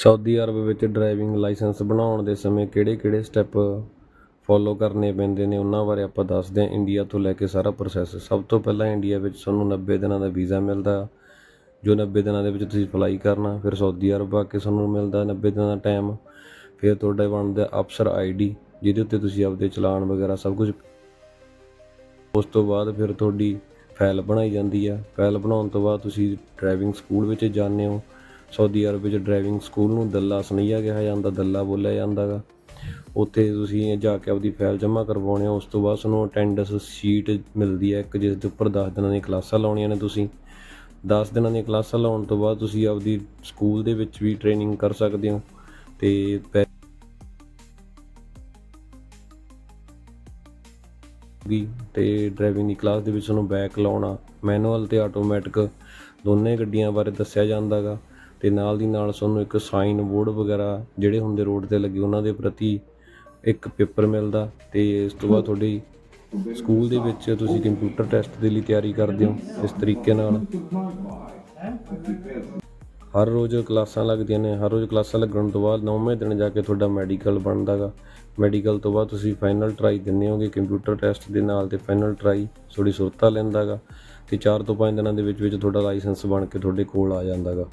Saudi Arab ਵਿੱਚ driving licence ਬਣਾਉਣ ਦੇ ਸਮੇਂ ਕਿਹੜੇ-ਕਿਹੜੇ ਸਟੈਪ ਫੋਲੋ ਕਰਨੇ ਪੈਂਦੇ ਨੇ ਉਹਨਾਂ ਬਾਰੇ ਆਪਾਂ ਦੱਸਦੇ ਹਾਂ। ਇੰਡੀਆ ਤੋਂ ਲੈ ਕੇ ਸਾਰਾ ਪ੍ਰੋਸੈਸ ਸਭ ਤੋਂ ਪਹਿਲਾਂ ਇੰਡੀਆ ਵਿੱਚ ਤੁਹਾਨੂੰ 90 ਦਿਨਾਂ ਦਾ ਵੀਜ਼ਾ ਮਿਲਦਾ। ਜੋ 90 ਦਿਨਾਂ ਦੇ ਵਿੱਚ ਤੁਸੀਂ ਅਪਲਾਈ ਕਰਨਾ, ਫਿਰ ਸਾਊਦੀ ਅਰਬ ਆ ਕੇ ਤੁਹਾਨੂੰ ਮਿਲਦਾ 90 ਦਿਨਾਂ ਦਾ ਟਾਈਮ ਫਿਰ ਤੁਹਾਡਾ ਬਣਦਾ ਅਫਸਰ ਆਈਡੀ ਜਿਹਦੇ ਉੱਤੇ ਤੁਸੀਂ ਆਪਦੇ ਚਲਾਨ ਵਗੈਰਾ ਸਭ ਕੁਝ। ਉਸ ਤੋਂ ਬਾਅਦ ਫਿਰ ਤੁਹਾਡੀ ਫਾਈਲ ਬਣਾਈ ਜਾਂਦੀ ਆ। ਫਾਈਲ ਬਣਾਉਣ ਤੋਂ ਬਾਅਦ ਤੁਸੀਂ ਡਰਾਈਵਿੰਗ ਸਕੂਲ ਵਿੱਚ ਜਾਂਦੇ ਹੋ। ਸਾਊਦੀ ਅਰਬ ਵਿੱਚ ਡਰਾਈਵਿੰਗ ਸਕੂਲ ਨੂੰ ਦੱਲਾ ਸੁਨਈਆ ਕਿਹਾ ਜਾਂਦਾ, ਦੱਲਾ ਬੋਲਿਆ ਜਾਂਦਾ ਗਾ ਉੱਥੇ ਤੁਸੀਂ ਜਾ ਕੇ ਆਪਦੀ ਫਾਈਲ ਜਮ੍ਹਾਂ ਕਰਵਾਉਣੇ ਹੋ, ਉਸ ਤੋਂ ਬਾਅਦ ਤੁਹਾਨੂੰ ਅਟੈਂਡੈਂਸ ਸ਼ੀਟ ਮਿਲਦੀ ਹੈ, ਇੱਕ ਜਿਸ ਦੇ ਉੱਪਰ 10 ਦਿਨਾਂ ਦੀਆਂ ਕਲਾਸਾਂ ਲਾਉਣੀਆਂ ਨੇ ਤੁਸੀਂ। 10 ਦਿਨਾਂ ਦੀਆਂ ਕਲਾਸਾਂ ਲਾਉਣ ਤੋਂ ਬਾਅਦ ਤੁਸੀਂ ਆਪਦੀ ਸਕੂਲ ਦੇ ਵਿੱਚ ਵੀ ਟ੍ਰੇਨਿੰਗ ਕਰ ਸਕਦੇ ਹੋ, ਤੇ ਪੈ- ਤੇ ਡਰਾਈਵਿੰਗ ਦੀ ਕਲਾਸ ਦੇ ਵਿੱਚ ਤੁਹਾਨੂੰ ਬੈਕ ਲਾਉਣਾ ਮੈਨੂਅਲ ਤੇ ਆਟੋਮੈਟਿਕ ਦੋਨੇ ਗੱਡੀਆਂ ਬਾਰੇ ਦੱਸਿਆ ਜਾਂਦਾਗਾ। ਅਤੇ ਨਾਲ ਦੀ ਨਾਲ ਤੁਹਾਨੂੰ ਇੱਕ ਸਾਈਨ ਬੋਰਡ ਵਗੈਰਾ ਜਿਹੜੇ ਹੁੰਦੇ ਰੋਡ ਤੇ ਲੱਗੇ, ਉਹਨਾਂ ਦੇ ਪ੍ਰਤੀ ਇੱਕ ਪੇਪਰ ਮਿਲਦਾ ਤੇ ਇਸ ਤੋਂ ਬਾਅਦ ਤੁਹਾਡੀ ਸਕੂਲ ਦੇ ਵਿੱਚ ਤੁਸੀਂ ਕੰਪਿਊਟਰ ਟੈਸਟ ਦੇ ਲਈ ਤਿਆਰੀ ਕਰਦੇ ਹੋ, ਇਸ ਤਰੀਕੇ ਨਾਲ। ਹਰ ਰੋਜ਼ ਕਲਾਸਾਂ ਲੱਗਦੀਆਂ ਨੇ, ਹਰ ਰੋਜ਼ ਕਲਾਸਾਂ ਲੱਗਣ ਤੋਂ ਬਾਅਦ ਨੌਵੇਂ ਦਿਨ ਜਾ ਕੇ ਤੁਹਾਡਾ ਮੈਡੀਕਲ ਬਣਦਾਗਾ। ਮੈਡੀਕਲ ਤੋਂ ਬਾਅਦ ਤੁਸੀਂ ਫਾਈਨਲ ਟਰਾਈ ਦਿੰਦੇ ਹੋਗੇ ਕੰਪਿਊਟਰ ਟੈਸਟ ਦੇ ਨਾਲ ਤੇ ਫਾਈਨਲ ਟਰਾਈ ਤੁਹਾਡੀ ਸੁਰਤਾ ਲੈਂਦਾਗਾ ਤੇ 4 ਤੋਂ 5 ਦਿਨਾਂ ਦੇ ਵਿੱਚ ਵਿੱਚ ਤੁਹਾਡਾ ਲਾਇਸੈਂਸ ਬਣ ਕੇ ਤੁਹਾਡੇ ਕੋਲ ਆ ਜਾਂਦਾਗਾ।